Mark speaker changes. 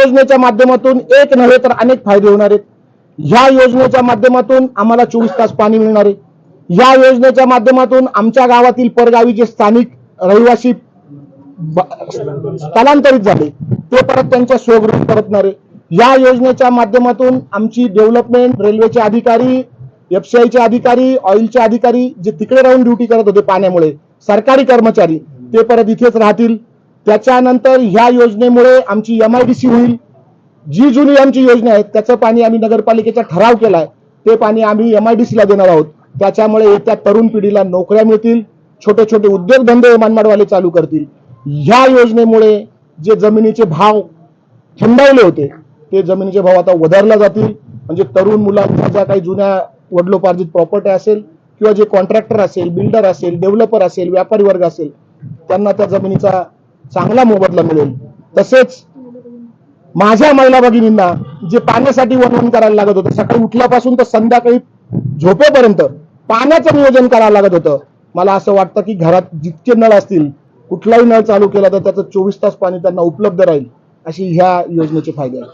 Speaker 1: योजनेच्या माध्यमातून एक नव्हे तर अनेक फायदे होणार आहेत. ह्या योजनेच्या माध्यमातून आम्हाला चोवीस तास पाणी मिळणार आहे. या योजनेच्या माध्यमातून आमच्या गावातील परगावी जे स्थानिक रहिवासी स्थलांतरित झाले ते परत त्यांच्या स्वगृही परतणारे या योजनेच्या माध्यमातून आमची डेव्हलपमेंट रेल्वेचे अधिकारी एफसीआयचे अधिकारी ऑइलचे अधिकारी जे तिकडे राहून ड्युटी करत होते पाण्यामुळे सरकारी कर्मचारी ते परत इथेच राहतील. त्याच्यानंतर ह्या योजनेमुळे आमची एम होईल. जी जुनी आमची योजना आहे त्याचं पाणी आम्ही नगरपालिकेचा ठराव केलाय ते पाणी आम्ही एम आय देणार आहोत. त्याच्यामुळे येत्या तरुण पिढीला नोकऱ्या मिळतील छोटे छोटे उद्योगधंदे मनमाडवाले चालू करतील. ह्या योजनेमुळे जे जमिनीचे भाव थंडावले होते ते जमिनीचे भाव आता वधारला जातील. म्हणजे तरुण मुलांच्या ज्या काही जुन्या वडिलोपार्जित प्रॉपर्टी असेल किंवा जे कॉन्ट्रॅक्टर असेल बिल्डर असेल डेव्हलपर असेल व्यापारी वर्ग असेल त्यांना त्या जमिनीचा चांगला मोबदला मिळेल. तसेच माझ्या महिला भगिनींना जे पाण्यासाठी वनवन करायला लागत होतं सकाळी उठल्यापासून तर संध्याकाळी झोपेपर्यंत पाण्याचं नियोजन करायला लागत होतं. मला असं वाटतं की घरात जितके नळ असतील कुठलाही नळ चालू केला तर त्याचं चोवीस तास पाणी त्यांना उपलब्ध राहील अशी ह्या योजनेचे फायदे आहेत.